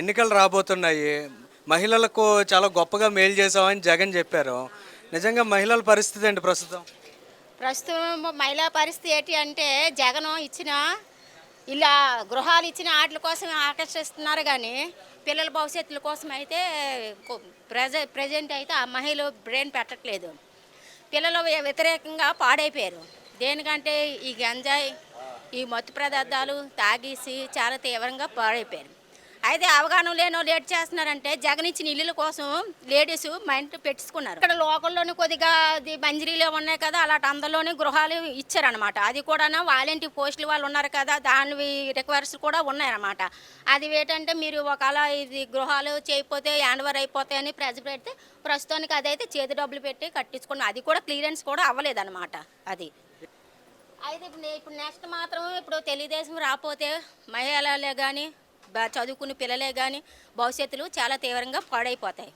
ఎన్నికలు రాబోతున్నాయి. మహిళలకు చాలా గొప్పగా మేలు చేసామని జగన్ చెప్పారు. నిజంగా మహిళల పరిస్థితి ఏంటి ప్రస్తుతం? ప్రస్తుతం మహిళా పరిస్థితి ఏంటి అంటే జగన్ ఇచ్చిన ఇలా గృహాలు ఇచ్చిన వాటి కోసం ఆకర్షిస్తున్నారు కానీ పిల్లల భవిష్యత్తుల కోసం అయితే ప్రజ ప్రజెంట్ అయితే ఆ మహిళలు బ్రెయిన్ పెట్టట్లేదు. పిల్లలు వ్యతిరేకంగా పాడైపోయారు. దేనికంటే ఈ గంజాయి ఈ మత్తు పదార్థాలు తాగేసి చాలా తీవ్రంగా పాడైపోయారు. అయితే అవగాహన లేనో లేట్ చేస్తున్నారంటే జగన్ ఇచ్చిన ఇల్లుల కోసం లేడీస్ మైండ్ పెట్టుకున్నారు ఇక్కడ లోకల్లోనే కొద్దిగా అది ఉన్నాయి కదా అలాంటి అందులోనే గృహాలు ఇచ్చారనమాట అది కూడా వాలంటీర్ పోస్టులు వాళ్ళు ఉన్నారు కదా దాని రిక్వైర్స్ కూడా ఉన్నాయన్నమాట. అది ఏంటంటే మీరు ఒకవేళ ఇది గృహాలు చేయకపోతే యాన్వర్ అయిపోతాయని ప్రెజ పెడితే ప్రస్తుతానికి అదైతే చేతి డబ్బులు పెట్టి కట్టించుకున్నాం అది కూడా క్లియరెన్స్ కూడా అవ్వలేదన్నమాట అది. అయితే ఇప్పుడు ఇప్పుడు నెక్స్ట్ మాత్రం ఇప్పుడు తెలుగుదేశం రాకపోతే మహిళలే కానీ చదువుకునే పిల్లలే కానీ భవిష్యత్తులు చాలా తీవ్రంగా పాడైపోతాయి.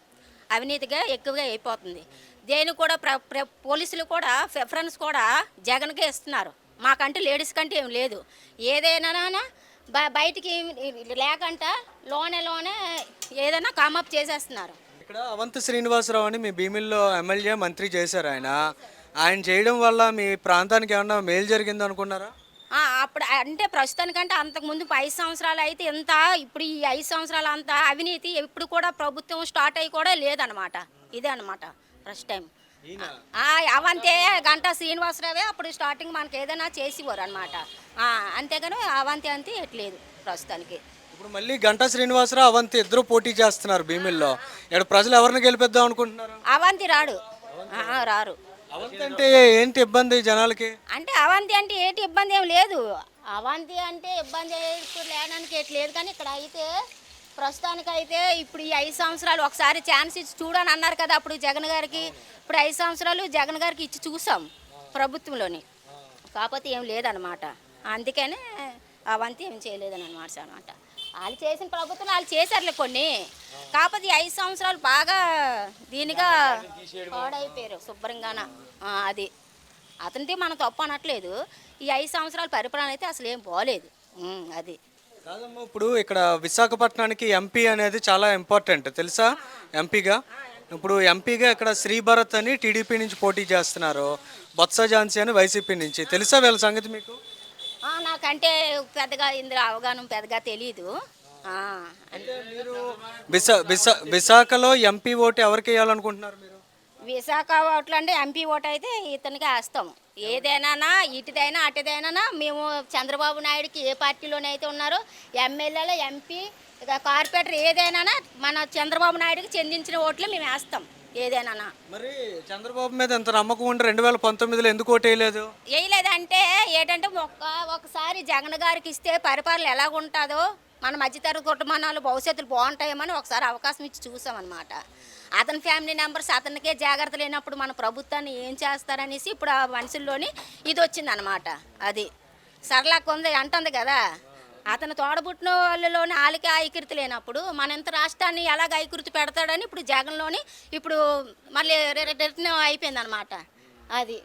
అవినీతిగా ఎక్కువగా అయిపోతుంది. దేని కూడా ప్ర ప్ర పోలీసులు కూడా ప్రిఫరెన్స్ కూడా జగన్కే ఇస్తున్నారు. మాకంటే లేడీస్ కంటే ఏం లేదు. ఏదైనా బ బయటికి లేకంట లోనే లోనే ఏదైనా కామప్ చేసేస్తున్నారు. ఇక్కడ అవంతి శ్రీనివాసరావు అని మీ భీమిల్లో ఎమ్మెల్యే మంత్రి చేశారు ఆయన. ఆయన చేయడం వల్ల మీ ప్రాంతానికి ఏమన్నా మేలు జరిగింది అనుకున్నారా అప్పుడు అంటే ప్రస్తుతానికంటే అంతకుముందు ఐదు సంవత్సరాలు అయితే ఎంత? ఇప్పుడు ఈ ఐదు సంవత్సరాలు అంత అవినీతి ఎప్పుడు కూడా ప్రభుత్వం స్టార్ట్ అయ్యి కూడా లేదనమాట ఇదే అనమాట ఫస్ట్ టైం. అవంతే గంట శ్రీనివాసరావే అప్పుడు స్టార్టింగ్ మనకి ఏదైనా చేసేవారు అనమాట అంతేగాని అవంతే అంతే ఎట్లేదు ప్రస్తుతానికి. ఇప్పుడు మళ్ళీ గంటా శ్రీనివాసరావు అవంతి ఇద్దరు పోటీ చేస్తున్నారు భీమిల్లో. ఇక్కడ ప్రజలు ఎవరిని గెలిపిద్దాం అనుకుంటున్నారు? అవంతి రాడు. రారు. అవంతి అంటే ఏంటి ఇబ్బంది జనాలకి? అంటే అవంతి అంటే ఏంటి ఇబ్బంది ఏం లేదు. అవంతి అంటే ఇబ్బంది ఇప్పుడు లేడానికి ఏటి లేదు. కానీ ఇక్కడ అయితే ప్రస్తుతానికి అయితే ఇప్పుడు ఈ ఐదు సంవత్సరాలు ఒకసారి ఛాన్స్ ఇచ్చి చూడని అన్నారు కదా అప్పుడు జగన్ గారికి. ఇప్పుడు ఐదు సంవత్సరాలు జగన్ గారికి ఇచ్చి చూసాం ప్రభుత్వంలోని. కాకపోతే ఏం లేదనమాట అందుకనే అవంతి ఏం చేయలేదని అనమాట అనమాట వాళ్ళు చేసిన ప్రభుత్వం వాళ్ళు చేశారులే కొన్ని. కాకపోతే ఐదు సంవత్సరాలు బాగా దీనిగా పాడైపోయారు శుభ్రంగాన. అది. అతనిది మనం తప్పు అనట్లేదు. ఈ ఐదు సంవత్సరాల పరిపాలన అయితే అసలు ఏం బాగలేదు అది. కాదమ్మా ఇప్పుడు ఇక్కడ విశాఖపట్నానికి ఎంపీ అనేది చాలా ఇంపార్టెంట్. తెలుసా? ఎంపీగా. ఇప్పుడు ఎంపీగా ఇక్కడ శ్రీభరత్ అని టీడీపీ నుంచి పోటీ చేస్తున్నారు. బొత్స ఝాన్సీ అని వైసీపీ నుంచి. తెలుసా వీళ్ళ సంగతి మీకు? నాకంటే పెద్దగా ఇందులో అవగాహన పెద్దగా తెలియదు మీరు విశా విశా విశాఖలో ఎంపీ ఓటు ఎవరికి వేయాలనుకుంటున్నారు మీరు? విశాఖ ఓట్లు అంటే ఎంపీ ఓటు అయితే ఇతనికి వేస్తాం ఏదైనా ఇటుదైనా అటుదైనా మేము చంద్రబాబు నాయుడుకి ఏ పార్టీలోనైతే ఉన్నారో ఎమ్మెల్యేలు ఎంపీ ఇక కార్పొరేటర్ ఏదైనా మన చంద్రబాబు నాయుడుకి చెందించిన ఓట్లు మేము వేస్తాం ఏదైనా మరి చంద్రబాబు మీద ఎంత నమ్మకం ఉండి రెండు వేల పంతొమ్మిదిలో ఎందుకు ఓటు వేయలేదు? వేయలేదంటే ఏంటంటే ఒక్క ఒకసారి జగన్ గారికి ఇస్తే పరిపాలన ఎలాగ ఉంటుందో మన మధ్యతరగతి కుటుంబాలు భవిష్యత్తులు బాగుంటాయేమని ఒకసారి అవకాశం ఇచ్చి చూసామన్నమాట. అతని ఫ్యామిలీ మెంబర్స్ అతనికే జాగ్రత్త లేనప్పుడు మన ప్రభుత్వాన్ని ఏం చేస్తారనేసి ఇప్పుడు ఆ మనుషుల్లోని ఇది వచ్చిందనమాట అది సరళకు ఉంది అంటుంది కదా. అతను తోడబుట్టిన వాళ్ళలోని వాళ్ళకి ఐకృతి లేనప్పుడు మన ఇంత రాష్ట్రాన్ని ఎలాగ ఐకృతి పెడతాడని ఇప్పుడు జగన్లోని ఇప్పుడు మళ్ళీ రిటర్న్ అయిపోయింది అనమాట అది